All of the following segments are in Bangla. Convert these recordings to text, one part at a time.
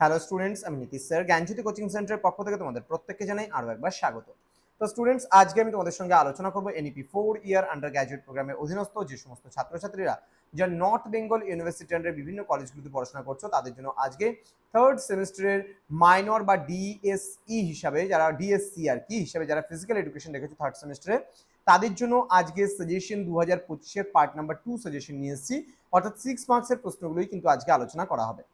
হ্যালো স্টুডেন্টস আমি নীতিশ স্যার জ্ঞানজ্যোতি কোচিং সেন্টারের পক্ষ থেকে তোমাদের প্রত্যেককে জানাই আরও একবার স্বাগত। তো স্টুডেন্টস আজকে আমি তোমাদের সঙ্গে আলোচনা করব এনইপি ফোর ইয়ার আন্ডার গ্র্যাজুয়েট প্রোগ্রামের অধীনস্থ যে সমস্ত ছাত্রছাত্রীরা যারা নর্থ বেঙ্গল ইউনিভার্সিটি আন্ডার বিভিন্ন কলেজগুলিতে পড়াশোনা করছ, তাদের জন্য আজকে থার্ড সেমিস্টারের মাইনর বা ডিএসই হিসাবে যারা ডিএসসি আর কি হিসাবে যারা ফিজিক্যাল এডুকেশন রেখেছো থার্ড সেমিস্টারে তাদের জন্য আজকে সাজেশন দু হাজার পঁচিশের পার্ট নাম্বার টু সাজেশন নিয়ে এসেছি। অর্থাৎ সিক্স মার্কসের প্রশ্নগুলোই কিন্তু আজকে আলোচনা করা হবে।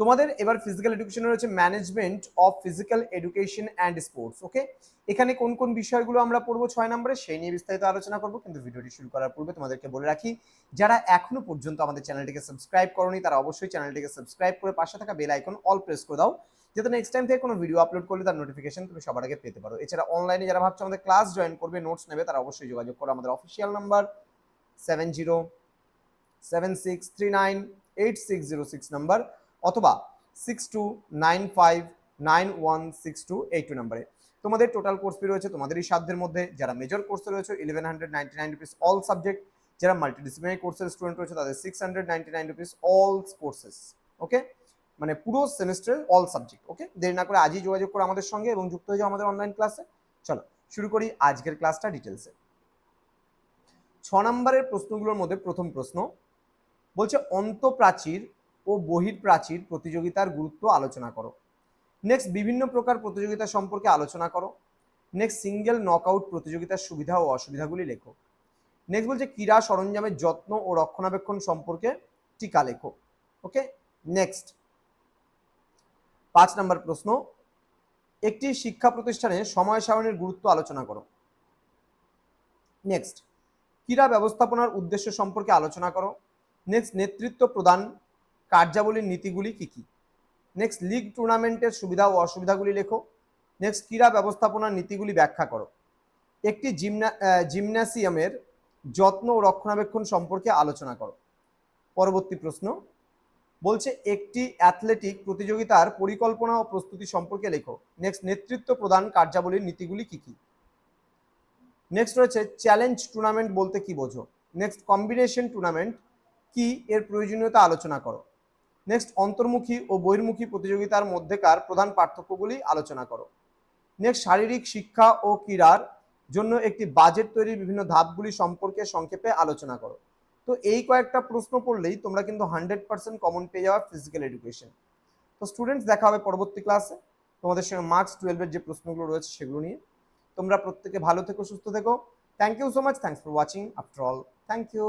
তোমাদের এবার ফিজিক্যাল এডুকেশনে রয়েছে management of physical education and sports okay এখানে কোন কোন বিষয়গুলো আমরা পড়ব ছয় নম্বরে সেই নিয়ে বিস্তারিত আলোচনা করব, কিন্তু ভিডিওটি শুরু করার পূর্বে তোমাদেরকে বলে রাখি, যারা এখনও পর্যন্ত আমাদের চ্যানেলটিকে সাবস্ক্রাইব করনি, তারা অবশ্যই চ্যানেলটিকে সাবস্ক্রাইব করে পাশে থাকা বেল আইকন অল প্রেস করে দাও, যাতে নেক্সট টাইম থেকে কোনো ভিডিও আপলোড করলে তার নোটিফিকেশন তুমি সবার আগে পেতে পারো। এছাড়া অনলাইনে যারা ভাবছ আমাদের ক্লাস জয়েন করবে নোটস নেবে, তারা অবশ্যই যোগাযোগ করো আমাদের official number seven zero seven six three nine eight six zero six number অথবা six two nine five nine one six two eight two নাম্বারে। তোমাদের টোটাল কোর্স ফি রয়েছে তোমাদেরই সাধ্যের মধ্যে। যারা মেজর কোর্সে রয়েছে eleven hundred ninety nine rupees all subject যারা মাল্টিডিসিপ্লিনারি কোর্সের স্টুডেন্ট রয়েছে, তাদের six hundred ninety nine rupees all courses okay মানে পুরো সেমিস্টারের অল সাবজেক্ট ওকে দেরি না করে আজই যোগাযোগ করো আমাদের সঙ্গে এবং যুক্ত হয়ে যাও আমাদের অনলাইন ক্লাসে চলো, শুরু করি আজকের ক্লাসটা ডিটেলসে ছ নম্বরের প্রশ্নগুলোর মধ্যে প্রথম প্রশ্ন, বলছে অন্তঃপ্রাচীর ও বহির্প্রাচীর প্রতিযোগিতার গুরুত্ব আলোচনা করো। নেক্সট বিভিন্ন প্রকার প্রতিযোগিতা সম্পর্কে আলোচনা করো। নেক্সট সিঙ্গেল নকআউট প্রতিযোগিতার সুবিধা ও অসুবিধাগুলি লেখো। নেক্সট বলছে ক্রীড়া সরঞ্জামের যত্ন ও রক্ষণাবেক্ষণ সম্পর্কে টিকা লেখো। ওকে নেক্সট পাঁচ নম্বর প্রশ্ন। একটি শিক্ষা প্রতিষ্ঠানে সময় সারণীর গুরুত্ব আলোচনা করো। নেক্সট ক্রীড়া ব্যবস্থাপনার উদ্দেশ্য সম্পর্কে আলোচনা করো। নেক্সট নেতৃত্ব প্রদান কার্যাবলীর নীতিগুলি কী কী? নেক্সট লিগ টুর্নামেন্টের সুবিধা ও অসুবিধাগুলি লেখো। নেক্সট ক্রীড়া ব্যবস্থাপনার নীতিগুলি ব্যাখ্যা করো। একটি জিমনা জিমন্যাসিয়ামের যত্ন ও রক্ষণাবেক্ষণ সম্পর্কে আলোচনা করো। পরবর্তী প্রশ্ন। বলছে, একটি অ্যাথলেটিক প্রতিযোগিতার পরিকল্পনা ও প্রস্তুতি সম্পর্কে লেখো। নেক্সট নেতৃত্ব প্রদান কার্যাবলীর নীতিগুলি কী কী? নেক্সট রয়েছে চ্যালেঞ্জ টুর্নামেন্ট বলতে কি বোঝো? নেক্সট কম্বিনেশন টুর্নামেন্ট কি এর প্রয়োজনীয়তা আলোচনা করো। নেক্সট অন্তর্মুখী ও বহির্মুখী প্রতিযোগিতার মধ্যেকার প্রধান পার্থক্যগুলি আলোচনা করো। নেক্সট শারীরিক শিক্ষা ও ক্রীড়ার জন্য একটি বাজেট তৈরির বিভিন্ন ধাপগুলি সম্পর্কে সংক্ষেপে আলোচনা করো। তো এই কয়েকটা প্রশ্ন পড়লেই তোমরা কিন্তু হান্ড্রেড পার্সেন্ট কমন পেয়ে যাওয়া ফিজিক্যাল এডুকেশন তো স্টুডেন্টস দেখা হবে পরবর্তী ক্লাসে তোমাদের সঙ্গে মার্কস টুয়েলভের যে প্রশ্নগুলো রয়েছে সেগুলো নিয়ে। তোমরা প্রত্যেকে ভালো থেকো, সুস্থ থেকো। Thank you so much thanks for watching after all thank you